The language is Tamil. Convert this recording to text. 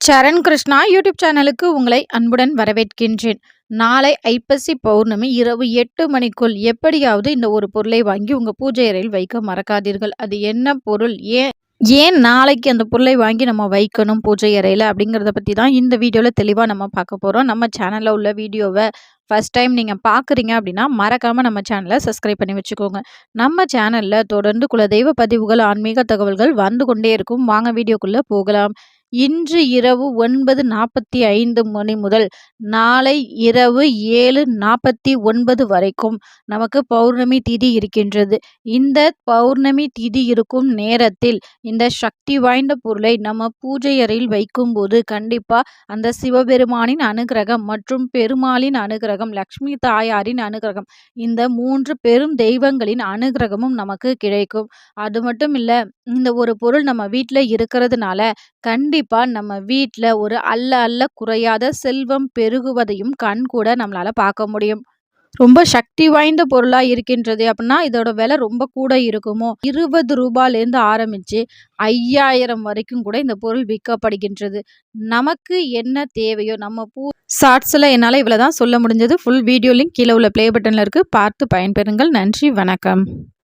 சரண் கிருஷ்ணா யூடியூப் சேனலுக்கு உங்களை அன்புடன் வரவேற்கின்றேன். நாளை ஐப்பசி பௌர்ணமி இரவு எட்டு மணிக்குள் எப்படியாவது இந்த ஒரு பொருளை வாங்கி உங்கள் பூஜை அறையில் வைக்க மறக்காதீர்கள். அது என்ன பொருள்? ஏன் ஏன் நாளைக்கு அந்த பொருளை வாங்கி நம்ம வைக்கணும் பூஜை அறையில் அப்படிங்கிறத பற்றி தான் இந்த வீடியோவில் தெளிவாக நம்ம பார்க்க போகிறோம் நம்ம சேனலில் உள்ள வீடியோவை ஃபஸ்ட் டைம் நீங்கள் பார்க்குறீங்க அப்படின்னா மறக்காமல் நம்ம சேனலை சப்ஸ்கிரைப் பண்ணி வச்சுக்கோங்க. நம்ம சேனலில் தொடர்ந்து குலதெய்வ பதிவுகள் ஆன்மீக தகவல்கள் வந்து கொண்டே இருக்கும். வாங்க வீடியோக்குள்ளே போகலாம். இன்று இரவு ஒன்பது நாற்பத்தி ஐந்து மணி முதல் நாளை இரவு ஏழு நாற்பத்தி ஒன்பது வரைக்கும் நமக்கு பௌர்ணமி திதி இருக்கின்றது. இந்த பௌர்ணமி திதி இருக்கும் நேரத்தில் இந்த சக்தி வாய்ந்த பொருளை நம்ம பூஜை அறையில் வைக்கும்போது கண்டிப்பாக அந்த சிவபெருமானின் அனுகிரகம் மற்றும் பெருமாளின் அனுகிரகம் லக்ஷ்மி தாயாரின் அனுகிரகம் இந்த மூன்று பெரும் தெய்வங்களின் அனுகிரகமும் நமக்கு கிடைக்கும். அது மட்டும் இல்லை இந்த ஒரு பொருள் நம்ம வீட்டில் இருக்கிறதுனால கண்டி கண்டிப்பாக நம்ம வீட்டில் ஒரு அல்ல அல்ல குறையாத செல்வம் பெருகுவதையும் கண் கூட நம்மளால் பார்க்க முடியும். ரொம்ப சக்தி வாய்ந்த பொருளாக இருக்கின்றது அப்படின்னா இதோட விலை ரொம்ப கூட இருக்குமோ? இருபது ரூபாயிலேருந்து ஆரம்பித்து ஐயாயிரம் வரைக்கும் கூட இந்த பொருள் விற்கப்படுகின்றது. நமக்கு என்ன தேவையோ நம்ம பூ ஷார்ட்ஸில் என்னால் இவ்வளோ தான் சொல்ல முடிஞ்சது. ஃபுல் வீடியோ லிங்க் கீழே உள்ள ப்ளே பட்டனில் இருக்குது பார்த்து பயன்பெறுங்கள். நன்றி. வணக்கம்.